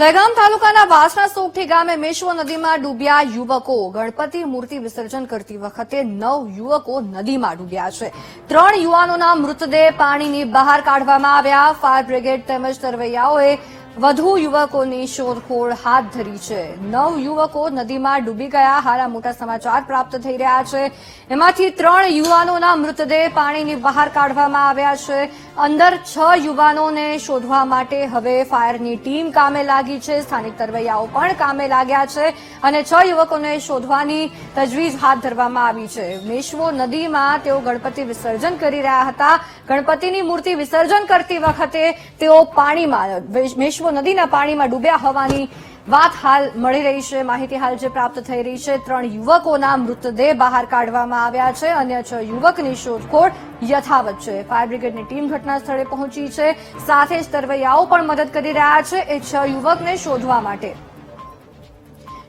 દહેગામ તાલુકાના વાસણા સોગઠી ગામે મેશ્વ નદીમાં ડૂબ્યા યુવકો. ગણપતિ મૂર્તિ વિસર્જન કરતી વખતે નવ યુવકો નદીમાં ડૂબ્યા છે. ત્રણ યુવાનોના મૃતદેહ પાણીની બહાર કાઢવામાં આવ્યા. ફાયર બ્રિગેડ તેમજ તરવૈયાઓએ વધુ યુવકોની શોધખોળ હાથ ધરી છે. નવ યુવકો નદીમાં ડૂબી ગયા. હારા મોટા સમાચાર પ્રાપ્ત થઈ રહ્યા છે. એમાંથી ત્રણ યુવાનોના મૃતદેહ પાણીની બહાર કાઢવામાં આવ્યા છે. અંદર છ યુવાનોને શોધવા માટે હવે ફાયરની ટીમ કામે લાગી છે. સ્થાનિક તરવૈયાઓ પણ કામે લાગ્યા છે અને છ યુવકોને શોધવાની તજવીજ હાથ ધરવામાં આવી છે. મેશ્વો નદીમાં તેઓ ગણપતિ વિસર્જન કરી રહ્યા હતા. ગણપતિની મૂર્તિ વિસર્જન કરતી વખતે તેઓ પાણીમાં મેશ્વો નદીના પાણીમાં ડૂબ્યા હોવાની વાત હાલ મળી રહી છે. માહિતી હાલ જે પ્રાપ્ત થઈ રહી છે, ત્રણ યુવકોના મૃતદેહ બહાર કાઢવામાં આવ્યા છે અન્ય છ યુવકની શોધખોળ યથાવત છે. ફાયર બ્રિગેડની ટીમ ઘટના સ્થળે પહોંચી છે. સાથે જ તરવૈયાઓ પણ મદદ કરી રહ્યા છે એ છ યુવકને શોધવા માટે.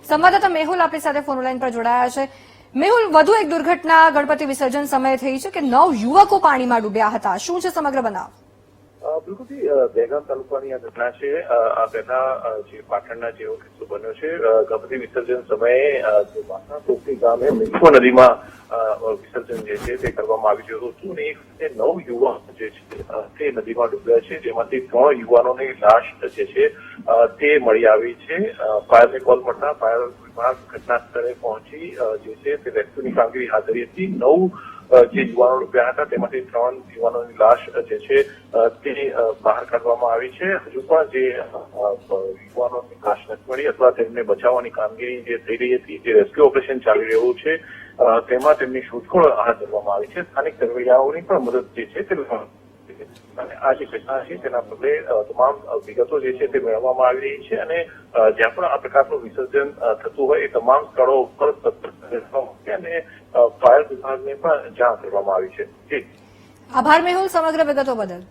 સંવાદદાતા મેહુલ આપણી સાથે ફોન લાઈન પર જોડાયા છે. મેહુલ, વધુ એક દુર્ઘટના ગણપતિ વિસર્જન સમયે થઈ છે કે નવ યુવકો પાણીમાં ડૂબ્યા હતા? શું છે સમગ્ર બનાવ? બિલકુલથી દહેગામ તાલુકાની આ ઘટના છે. આ પહેલા જે પાટણના જેવો કિસ્સો બન્યો છે ગણપતિ વિસર્જન સમયે જે વાસણા ટોપી ગામે મિશ્વ નદીમાં વિસર્જન જે છે તે કરવામાં આવી રહ્યું હતું. અને એક નવ યુવાન જે છે તે નદીમાં ડૂબ્યા છે. જેમાંથી ત્રણ યુવાનોની લાશ જે છે તે મળી આવી છે. ફાયરને કોલ મળતા ફાયર વિભાગ ઘટના સ્થળે પહોંચી જે છે તે રેસ્ક્યુની કામગીરી હાથ ધરી હતી. નવ જે યુવાનો ડૂબ્યા હતા, તેમાંથી ત્રણ યુવાનોની લાશ જે છે તે બહાર કાઢવામાં આવી છે. હજુ પણ જે યુવાનોની લાશ નથી મળી અથવા તેમને બચાવવાની કામગીરી જે થઈ રહી હતી, જે રેસ્ક્યુ ઓપરેશન ચાલી રહ્યું છે તેમાં તેમની શોધખોળ હાથ ધરવામાં આવી છે. સ્થાનિક તરવૈયાઓની પણ મદદ જે છે, તે અને આ જે ઘટના છે તેના પગલે તમામ વિગતો જે છે તે મેળવવામાં આવી રહી છે અને જ્યાં પણ આ પ્રકારનું વિસર્જન થતું હોય એ તમામ સ્થળો ઉપર અને ફાયર વિભાગને પણ જાણ કરવામાં આવી છે. જી. આભાર મેહુલ, સમગ્ર વિગતો બદલ.